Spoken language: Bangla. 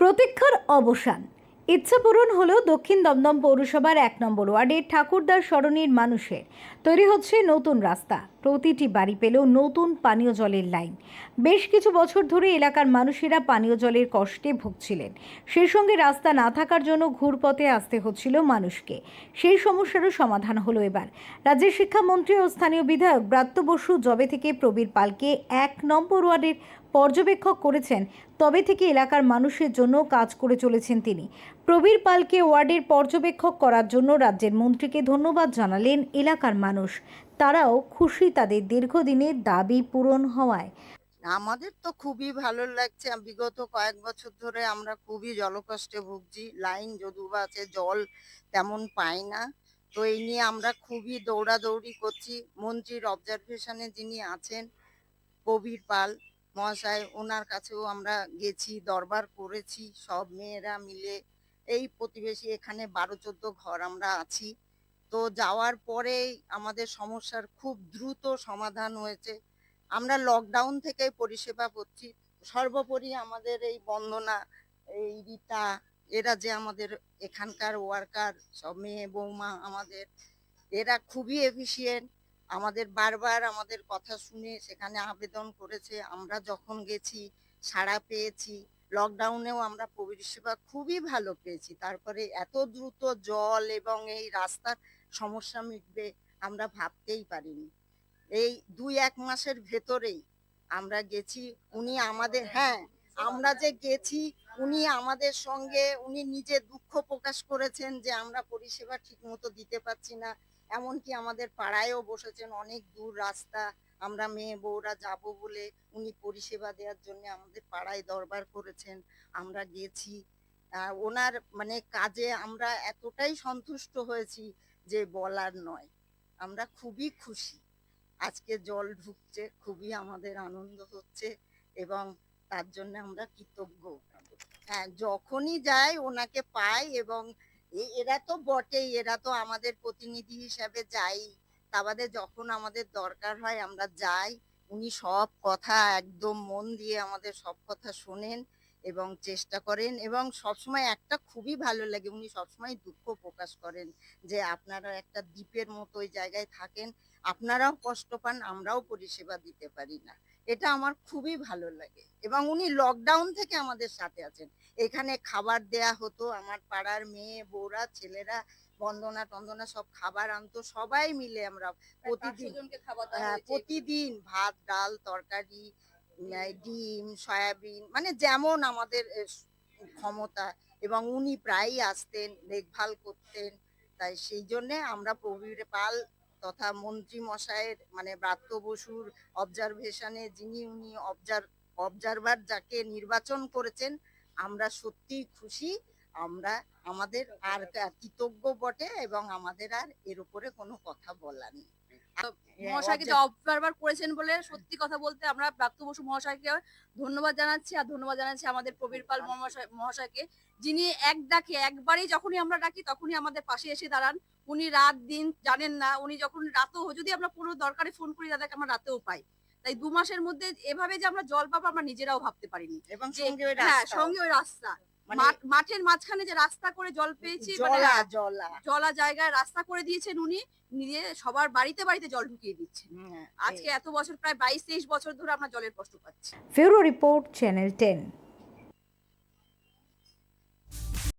প্রতীক্ষার অবসান। ইচ্ছা পূরণ হলো দক্ষিণ দমদম পৌরসভার এক নম্বর ওয়ার্ডের ঠাকুরদার সরণির মানুষের। তৈরি হচ্ছে নতুন রাস্তা। প্রতিটি বাড়ি পেল নতুন পানীয় জলের লাইন। বেশ কিছু বছর ধরে এলাকার মানুষেরা পানীয় জলের কষ্টে ভুগছিলেন। সেই সঙ্গে রাস্তা না থাকার জন্য ঘুরপথে আসতে হচ্ছিল মানুষকে। সেই সমস্যারও সমাধান হলো এবার। রাজ্যের শিক্ষামন্ত্রী ও স্থানীয় বিধায়ক ব্রাত্য বসু জবে থেকে প্রবীর পালকে এক নম্বর ওয়ার্ডের পর্যবেক্ষক করেছেন, তবে থেকে এলাকার মানুষের জন্য কাজ করে চলেছেন তিনি। প্রবীর পালকে ওয়ার্ডের পর্যবেক্ষক করার জন্য রাজ্যের মন্ত্রীকে ধন্যবাদ জানালেন এলাকার মানুষ। তারাও খুশি তাদের দীর্ঘদিনের দাবি পূরণ হওয়ায়। আমাদের তো খুবই ভালো লাগছে। বিগত কয়েক বছর ধরে আমরা খুবই জলকষ্টে ভুগছি। লাইন যদিও বা আছে, জল তেমন পাই না। তো এই নিয়ে আমরা খুবই দৌড়াদৌড়ি করছি। মন্ত্রীর অবজারভেশনে যিনি আছেন, প্রবীর পাল মহাশয়, ওনার কাছেও আমরা গেছি, দরবার করেছি। সব মেয়েরা মিলে এই প্রতিবেশী এখানে বারো, চোদ্দ ঘর আমরা আছি। তো যাওয়ার পরেই আমাদের সমস্যার খুব দ্রুত সমাধান হয়েছে। আমরা লকডাউন থেকে পরিষেবা করছি সর্বোপরি আমাদের এই বন্দনা, এই রীতা, এরা যে আমাদের এখানকার ওয়ার্কার সব মেয়ে, বৌমা আমাদের, এরা খুবই এফিসিয়েন্ট আমাদের বারবার আমাদের কথা শুনে সেখানে আবেদন করেছে। আমরা যখন গেছি, সাড়া পেয়েছি। লকডাউনেও আমরা পরিষেবা খুবই ভালো পেয়েছি। তারপরে এত দ্রুত জল এবং এই রাস্তার সমস্যা মিটবে আমরা ভাবতেই পারিনি। এই দুই এক মাসের ভেতরেই আমরা গেছি, উনি আমাদের হ্যাঁ আমরা যে গেছি, উনি আমাদের সঙ্গে, উনি নিজে দুঃখ প্রকাশ করেছেন যে আমরা পরিষেবা ঠিক মতো দিতে পারছি না। এমনকি আমাদের পাড়ায়ও বসেছেন অনেক দূর রাস্তা আমরা মেয়ে বউরা যাব বলে উনি পরিষেবা দেওয়ার জন্য আমাদের পাড়ায় দরবার করেছেন, আমরা গেছি। ওনার মানে কাজে আমরা এতটাই সন্তুষ্ট হয়েছি যে বলার নয়। আমরা খুবই খুশি। আজকে জল ঢুকছে, খুবই আমাদের আনন্দ হচ্ছে এবং তার জন্য আমরা কৃতজ্ঞ। হ্যাঁ যখনই যাই ওনাকে পাই এবং এরা তো বটেই, এরা তো আমাদের প্রতিনিধি হিসাবে যাই তা বাদে যখন আমাদের দরকার হয় আমরা যাই, উনি সব কথা একদম মন দিয়ে আমাদের সব কথা শোনেন এবং চেষ্টা করেন এবং সবসময় একটা খুবই ভালো লাগে, উনি সবসময় দুঃখ প্রকাশ করেন যে আপনারা একটা দ্বীপের মতো ওই জায়গায় থাকেন, আপনারাও কষ্ট পান, আমরাও পরিষেবা দিতে পারি না। এটা আমার খুবই ভালো লাগে এবং উনি লকডাউন থেকে আমাদের সাথে আছেন। এখানে খাবার দেয়া হতো, আমার পাড়ার মেয়ে, বউরা, ছেলেরা বন্দনা টন্দনা সব খাবার আনতো সবাই মিলে আমরা প্রতিদিন হ্যাঁ, প্রতিদিন ভাত ডাল তরকারি ডিম সয়াবিন মানে যেমন আমাদের ক্ষমতা এবং উনি প্রায়ই আসতেন দেখভাল করতেন তাই সেই জন্যে আমরা প্রবীর পাল তথা মন্ত্রী মশাইয়ের মানে ব্রাত্য বসুর অবজারভেশনে যিনি উনি অবজার অবজারভার যাকে নির্বাচন করেছেন আমরা সত্যিই খুশি আমরা আমাদের আর কৃতজ্ঞ বটে এবং আমাদের আর এর উপরে কোনো কথা বলার নেই। মহাশয়কে যে করেছেন বলে সত্যি কথা বলতে আমরা প্রাপ্ত বসু মহাশয়কে ধন্যবাদ জানাচ্ছি আর ধন্যবাদ জানাচ্ছি আমাদের প্রবীর পাল মহাশয়কে যিনি এক ডাকে একবারই যখনই আমরা ডাকি তখনই আমাদের পাশে এসে দাঁড়ান। উনি রাত দিন জানেন না উনি যখন রাতেও যদি আমরা কোনো দরকারে ফোন করি তাদেরকে আমরা রাতেও পাই। তাই দু মাসের মধ্যে এভাবে যে আমরা জল পাবো আমরা নিজেরাও ভাবতে পারিনি। এবং সঙ্গে ওই হ্যাঁ। সঙ্গে ওই রাস্তা। মাঠের মাঝখানে যে রাস্তা করে জল পেয়েছে মানে জলা হ্যাঁ, জলা। জলা জায়গায় রাস্তা করে দিয়েছেন উনি নিজে সবার বাড়িতে বাড়িতে জল ঢুকিয়ে দিচ্ছেন। হুম, আজকে এত বছর প্রায় বাইশ তেইশ বছর ধরে আমরা জলের কষ্ট পাচ্ছি। ফেরো রিপোর্ট চ্যানেল টেন।